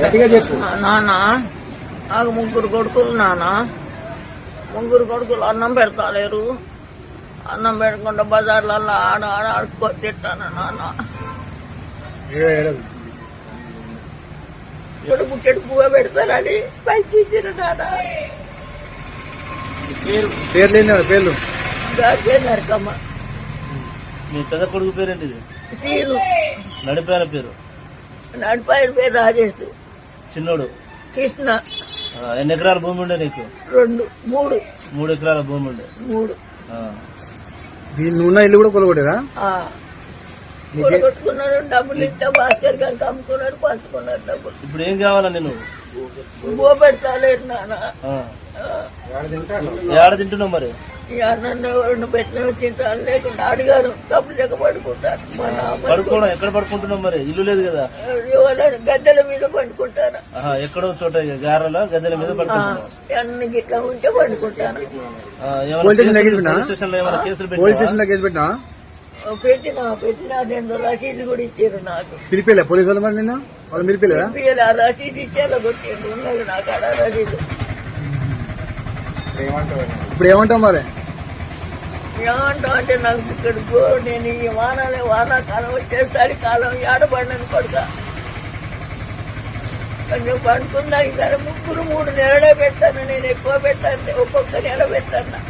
గట్టిగా చెప్పు. నా నాన్న నాకు ముగ్గురు కొడుకులు నాన్న. ముగ్గురు కొడుకులు అన్నం పెడతాలేరు. అన్నం పెట్టకుండా బజార్లలో ఆడ ఆడ ఆడుకో తిట్టాను నాన్న. పువ్వ పెడతారని పైకి ఇచ్చిన నాన్న. పేర్లు పేర్లు. నరకమ్మ. మీ పెద్ద కొడుకు పేరేంటిది? సీను నడిపాయన పేరు? నడిపాయన పేరు రాజేష్. చిన్నోడు. కృష్ణ. ఎన్ని ఎకరాల భూమి ఉండే నీకు? రెండు మూడు. మూడు ఎకరాల భూమి ఉండే. మూడు. ఆ. దీన్ని ఉన్న ఇల్లు కూడా కొలగొట్టారా ఆ. కొట్టుకున్నాడు డబ్బులు ఇస్తే భాస్కర్ గారికి అమ్ముకున్నాడు పంచుకున్నాడు డబ్బులు. ఇప్పుడు ఏం కావాలా నేను బో పెడతాలేరు నాన్న. ఆ. ఆ. ఏడ తింటున్నావు మరి? ఈ అన్నం ఎవరిని పెట్టిన తింటాను లేకుండా అడిగారు తప్పు చెక్క పడుకుంటారు పడుకోవడం ఎక్కడ పడుకుంటున్నావు మరి? ఇల్లు లేదు కదా? గద్దెల మీద పండుకుంటారు ఎక్కడో చోట గారెల గద్దెల మీద పడుకుంటున్నావు. అన్ని గిట్లా ఉంటే కేసు పెట్టినా? పెట్టిన రెండు రసీదు కూడా ఇచ్చారు నాకు. పిలిపిలే పోలీసు వాళ్ళు మరి నిన్న? వాళ్ళు ఆ రసీదు ఇచ్చేలా ఉన్నది నాకు రసీదు. ఇప్పుడు ఏమంటావు మరి? ఏమంటావు అంటే నాకు ఇక్కడ నేను ఈ వానాలే వానాకాలం వచ్చేసరి కాలం ఏడబడినని కొడుక. కొంచెం పడుకున్నాక సరే ముగ్గురు మూడు నెలలే పెట్టాను నేను ఎక్కువ పెట్టాను ఒక్కొక్క నెల పెట్టాను.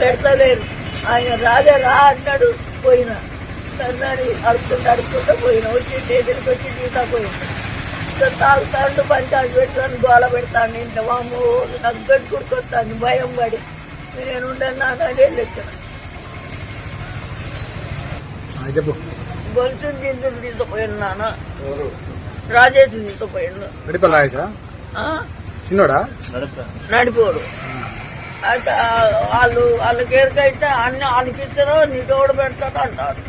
పెడతలేరు ఆయన రాజా రా అన్నాడు పోయినా. సన్నాడు అడుక్కుంటూ అడుక్కుంటూ పోయినా. వచ్చి దగ్గరికి వచ్చి తీసా పోయినా. తాగుతాడు పంచాలు పెట్టుకొని గోల పెడతాను ఇంత వాము నాకు గట్టుకొస్తాను భయం పడి. నేను ఉండను అదే లెక్కన గొలుసు గింజలు తీసుకుపోయాను నాన్న. రాజేష్ తీసుకుపోయాను? చిన్నోడా? నడిపా నడిపోడు. అయితే వాళ్ళు వాళ్ళకి ఎరకైతే అన్ని వాళ్ళకి ఇస్తారో నీకు ఎవడు పెడతాడు అంటాడు